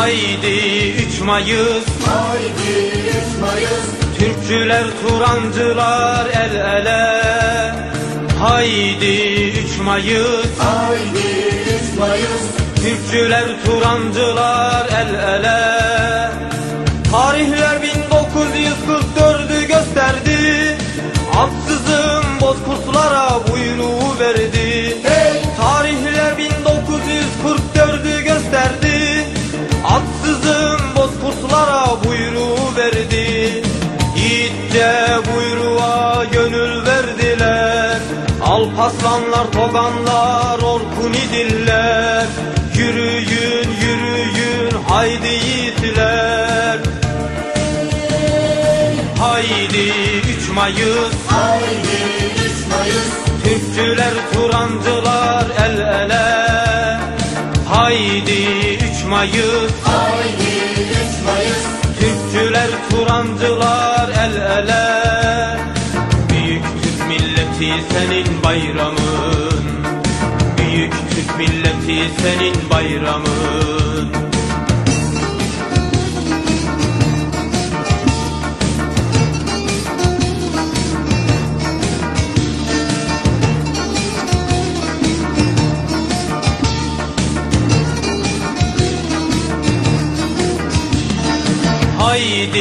Haydi 3 Mayıs Haydi 3 Mayıs Türkçüler Turancılar el ele. Haydi 3 Mayıs Haydi 3 Mayıs Türkçüler Turancılar el ele. Tarihler 1944'ü gösterdi. Aksızın Alpaslanlar, toganlar, orkun idiller. Yürüyün, yürüyün, haydi yiğitler. Haydi 3 Mayıs. Haydi 3 Mayıs. Türkçüler, Turancılar el ele. Haydi 3 Mayıs. Haydi 3 Mayıs senin bayramın. Büyük Türk milleti senin bayramın. Haydi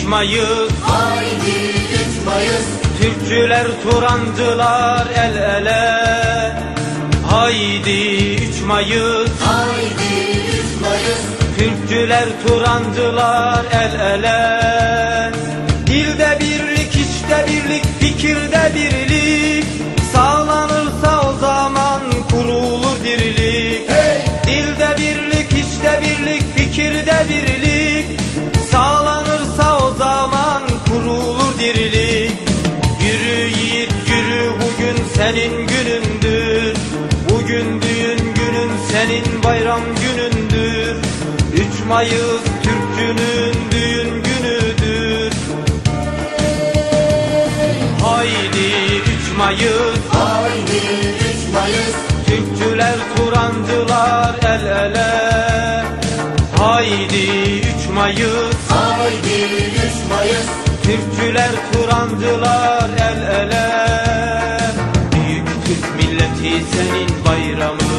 3 Mayıs. Haydi 3 Mayıs Türkçüler, Turancılar el ele. Haydi 3 Mayıs. Haydi 3 Mayıs. Türkçüler, Turancılar el ele. Dilde birlik, işte birlik, fikirde birlik Mayıs Türkçünün düğün günüdür. Haydi 3 Mayıs. Haydi 3 Mayıs. Türkçüler, Turancılar el ele. Haydi 3 Mayıs. Haydi 3 Mayıs. Türkçüler, Turancılar el ele. Büyük Türk milleti senin bayramın